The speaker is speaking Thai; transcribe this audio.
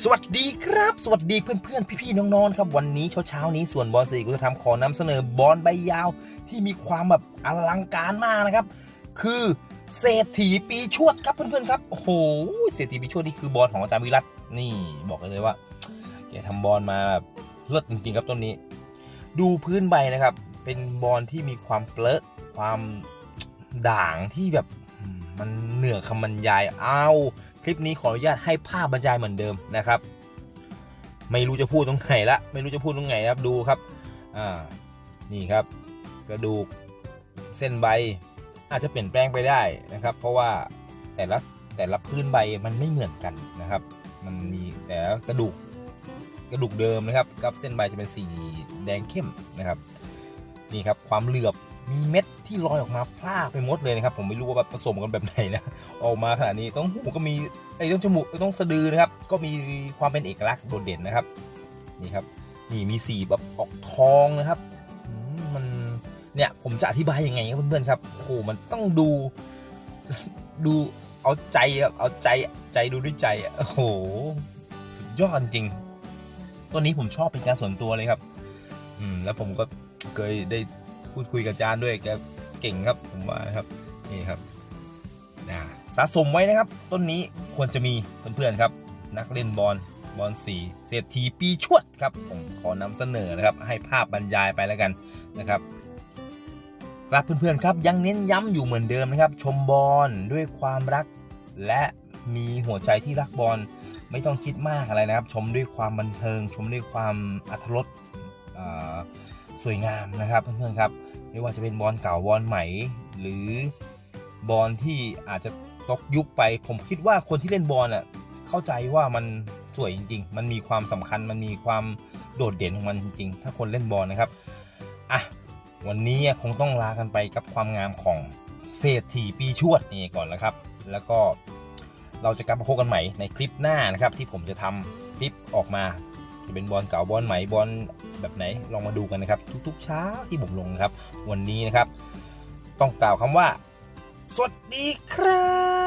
สวัสดีครับ สวัสดีเพื่อนๆ พี่ๆ น้องๆ ครับ วันนี้เช้าๆ นี้ส่วนบอลสีกุจะทำขอนำเสนอบอลใบยาวที่มีความแบบอลังการมากนะครับ คือเศรษฐีปีชวดครับเพื่อนๆ ครับ โอ้โห เศรษฐีปีชวดนี่คือบอลของอาจารย์วิรัตนี่บอกเลยว่าแกทำบอลมาแบบเลิศจริงๆ ครับต้นนี้ ดูพื้นใบนะครับ เป็นบอลที่มีความเปรอะความด่างที่แบบมมันเหนือคำบรรยาย เอา คลิปนี้ขออนุญาตให้ภาพบรรยายเหมือนเดิมนะครับ ไม่รู้จะพูดตรงไหนละไม่รู้จะพูดตรงไหนครับดูครับอ่านี่ครับ กระดูกเส้นใบอาจจะเปลี่ยนแปลงไปได้นะครับ เพราะว่าแต่ละแต่ละพื้นใบมันไม่เหมือนกันนะครับ มันมีแต่กระดูกกระดูกเดิมนะครับกับเส้นใบจะเป็นสีแดงเข้มนะครับ นี่ครับความเหลือบ มีเม็ดที่ลอยออกมาพลากไปหมดเลยนะครับ ผมไม่รู้ว่าแบบผสมกันแบบไหนนะออกมาขนาดนี้ต้องหูก็มีไอ้ต้องจมูกต้องสะดือนะครับ ก็มีความเป็นเอกลักษณ์โดดเด่นนะครับนี่ครับนี่มีสีแบบออกทองนะครับมันเนี่ยผมจะอธิบายยังไงครับเพื่อนๆครับโอ้โหมันต้องดูดูเอาใจครับเอาใจใจดูด้วยใจโอ้โหสุดยอดจริงตัวนี้ผมชอบเป็นการส่วนตัวเลยครับ อืมแล้วผมก็เคยได้ พูดคุยกับอาจารย์ด้วยแกเก่งครับผมว่าครับนี่ครับอ่าสะสมไว้นะครับ ต้นนี้ควรจะมีเพื่อนๆครับ นักเล่นบอลบอลสีเศรษฐีปีชวดครับผมขอนำเสนอนะครับ ให้ภาพบรรยายไปแล้วกันนะครับครับเพื่อนๆครับยังเน้นย้ำอยู่เหมือนเดิมนะครับ ชมบอลด้วยความรัก และมีหัวใจที่รักบอลไม่ต้องคิดมากอะไรนะครับ ชมด้วยความบันเทิง ชมด้วยความอัธรสอ่า สวยงามนะครับเพื่อนๆครับไม่ว่าจะเป็นบอลเก่าบอลใหม่ หรือบอลที่อาจจะตกยุคไป ผมคิดว่าคนที่เล่นบอลอะเข้าใจว่ามันสวยจริง ๆ มันมีความสำคัญมันมีความโดดเด่นของมันจริง ๆ ถ้าคนเล่นบอลนะครับอะวันนี้คงต้องลากันไปกับความงามของเศรษฐีปีชวดนี่ก่อนแล้วครับ แล้วก็เราจะกลับมาพบกันใหม่ในคลิปหน้านะครับ ที่ผมจะทำคลิปออกมา จะเป็นบอลเก่าบอลใหม่บอลแบบไหนลองมาดูกันนะครับ ทุกๆเช้าที่ผมลงนะครับ วันนี้นะครับ ต้องกล่าวคำว่า สวัสดีครับ